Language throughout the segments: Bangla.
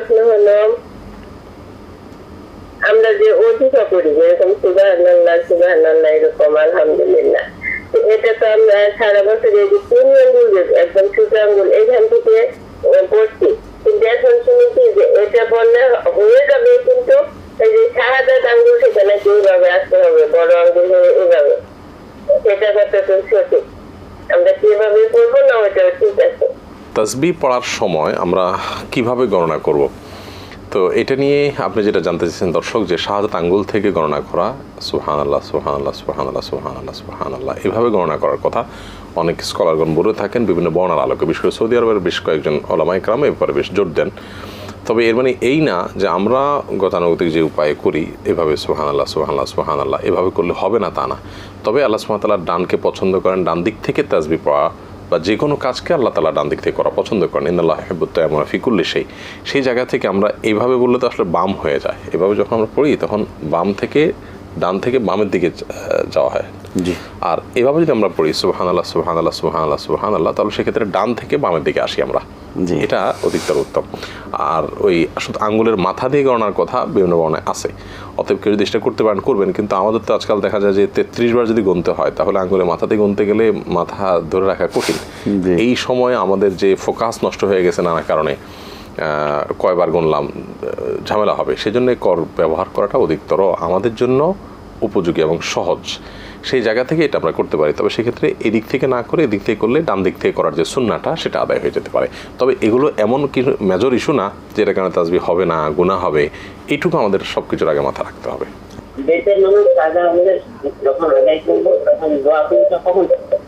প্রশ্ন হলো, আমরা যে অধিকা করি, যেরকম সুবাহ সুবাহ এরকম, আলহামদুলিল্লাহ। এটা তো আমরা সারা বছর এই যে তিন আঙ্গুল একদম ছোট আঙ্গুল এখান থেকে পড়ছি। কিন্তু এখন শুনেছি যে এটা বললে হয়ে যাবে কিন্তু এই যে শাহাদাত আঙ্গুল সেখানে এইভাবে আসতে হবে, বড় আঙ্গুল হয়ে এভাবে সেটা কত সঠিক? আমরা কীভাবে করব না ওইটাও ঠিক তাসবি পড়ার সময় আমরা কীভাবে গণনা করব? তো এটা নিয়ে আপনি যেটা জানতে চাইছেন দর্শক, যে শাহাদাত আঙ্গুল থেকে গণনা করা সুহান আল্লাহ সুহান আল্লাহ সুহান আল্লাহ সুহান আল্লাহ সুহান আল্লাহ এভাবে গণনা করার কথা অনেক স্কলারগণ বলে থাকেন, বিভিন্ন বর্ণার আলোকে, বিশেষ করে সৌদি আরবের বেশ কয়েকজন ওলামাই ক্রাম এ ব্যাপারে বেশ জোর দেন। তবে এর মানে এই না যে আমরা গতানুগতিক যে উপায়ে করি, এভাবে সুহান আল্লাহ সুহান আল্লাহ সুহান আল্লাহ এভাবে করলে হবে না তা না। তবে আল্লাহ সুহামতাল্লাহ ডানকে পছন্দ করেন, ডান দিক থেকে তাজবি পড়া বা যে কোনো কাজকে আল্লাহ তালা ডান দিক থেকে করা পছন্দ করেন। ইন্দাল্লাহ হেবুত্ত এমন ফিকুল্লি সেই সেই জায়গা থেকে আমরা এইভাবে বললে তো আসলে বাম হয়ে যায়। এভাবে যখন আমরা পড়ি, তখন বাম থেকে ডান থেকে বামের দিকে যাওয়া হয়। জি। আর এভাবে যদি আমরা পড়ি সুহান আল্লাহ সুহান আল্লাহ সুহান আল্লাহ সুহান আল্লাহ তাহলে সেক্ষেত্রে ডান থেকে বামের দিকে আসি আমরা। জি। এটা অধিকতর উত্তম। আর ওই শুধু আঙ্গুলের মাথা দিয়ে গণনার কথা বিভিন্ন বর্ণায় আছে। অতএব কেউ যদি সেটা করতে পারেন করবেন। কিন্তু আমাদের তো আজকাল দেখা যায় যে তেত্রিশ বার যদি গুনতে হয় তাহলে আঙ্গুলের মাথাতে গুনতে গেলে মাথা ধরে রাখা কঠিন। এই সময় আমাদের যে ফোকাস নষ্ট হয়ে গেছে নানা কারণে কয়বার গুনলাম ঝামেলা হবে। সেজন্য কর ব্যবহার করাটা অধিকতর আমাদের জন্য উপযোগী এবং সহজ। সেই জায়গা থেকে এটা আমরা করতে পারি। তবে সেক্ষেত্রে এদিক থেকে না করে এদিক থেকে করলে ডান দিক থেকে করার যে সুন্নাটা সেটা আদায় হয়ে যেতে পারে। তবে এগুলো এমন কিছু মেজর ইস্যু না যেটা কারণে তাজবি হবে না গুণা হবে এইটুকু আমাদের সব কিছুর আগে মাথা রাখতে হবে। হবে?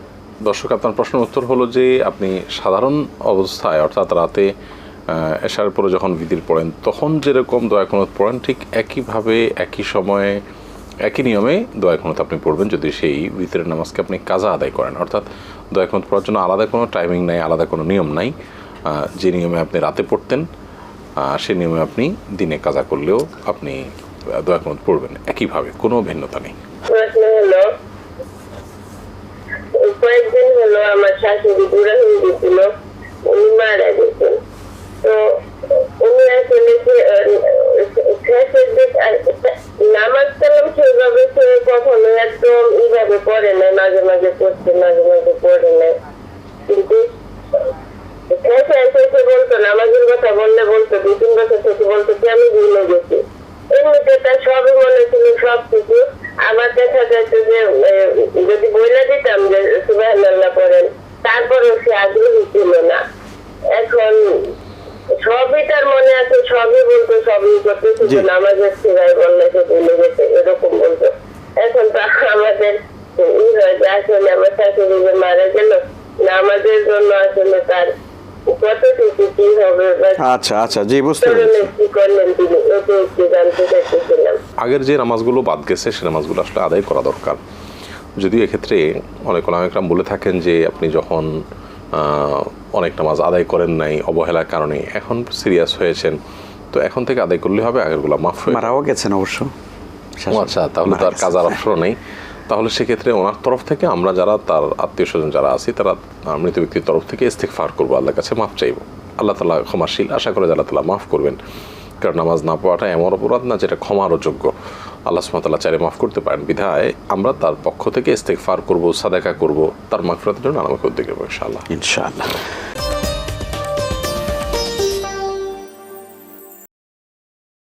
দর্শক আপনার প্রশ্নের উত্তর হলো যে আপনি সাধারণ অবস্থায় অর্থাৎ রাতে এশার পরে যখন বিদির পড়েন, তখন যেরকম দয়া কোনত পড়েন, ঠিক একইভাবে, একই সময়ে, একই নিয়মে দয়া কোনত আপনি পড়বেন যদি সেই ভিতরের নামাজকে আপনি কাজা আদায় করেন। অর্থাৎ দয়া কোনত পড়ার জন্য আলাদা কোনো টাইমিং নাই, আলাদা কোনো নিয়ম নাই। যে নিয়মে আপনি রাতে পড়তেন সে নিয়মে আপনি দিনে কাজা করলেও আপনি দয়া কোনত পড়বেন। একইভাবে, কোনো ভিন্নতা নেই। কয়েকদিন হলো আমার শাশুড়ি বুড়া হয়ে গেছিল, উনি মারা গেছেন তো উনি আসলে যে আহ, শেষের দিক আর নামাজ সেভাবে সে কখনো একদম এইভাবে পড়ে নাই, মাঝে মাঝে পড়ছে মাঝে মাঝে পড়ে নাই। কিন্তু শেষে সবই মনে ছিল, সব আবার দেখা যাচ্ছে যে যদি বইলে দিতাম যে সুবাহ পড়েন, তারপরেও সে আগ্রহী ছিল না। এখন সবই তার মনে আছে সবই বলতো সবই করতে। শুধু নামাজের বললে সে ভুলে গেছে এরকম বলতো। এখন তো আমাদের ই হয় যে আসলে আমার শাশুড়ি যে মারা গেল নামাজের জন্য আসলে তার কতটুকু কি হবে আচ্ছা আচ্ছা জি বুঝতে পেরেছি। কি করলেন তিনি এটা একটু জানতে চাইতেছিলাম। আগের যে নামাজগুলো বাদ গেছে সে নামাজগুলো আসলে আদায় করা দরকার। যদিও এক্ষেত্রে অনেক অনেকরাম বলে থাকেন যে আপনি যখন আহ, অনেক নামাজ আদায় করেন নাই অবহেলার কারণে। এখন সিরিয়াস হয়েছেন। তো এখন থেকে আদায় করলে হবে আগেরগুলো মাফ মারাও গেছেন অবশ্য। আচ্ছা তাহলে তো আর কাজার অপশন নেই। তাহলে সেক্ষেত্রে ওনার তরফ থেকে আমরা যারা তার আত্মীয় স্বজন যারা আছি তারা মৃত ব্যক্তির তরফ থেকে ইস্তেকফার করব আল্লাহর কাছে মাফ চাইব। আল্লাহ তালা ক্ষমাশীল আশা করে আল্লাহ তালা মাফ করবেন। কারণ নামাজ না পড়াটা এমন অপরাধ না যেটা ক্ষমারও যোগ্য। আল্লাহ সুমতাল্লাহ চাইলে মাফ করতে পারেন। বিধায় আমরা তার পক্ষ থেকে ইস্তেকফার করব, সাদেকা করব, তার মাফরাতের জন্য আমাকে উদ্যোগ ইনশাআল্লাহ। ইনশাআল্লাহ।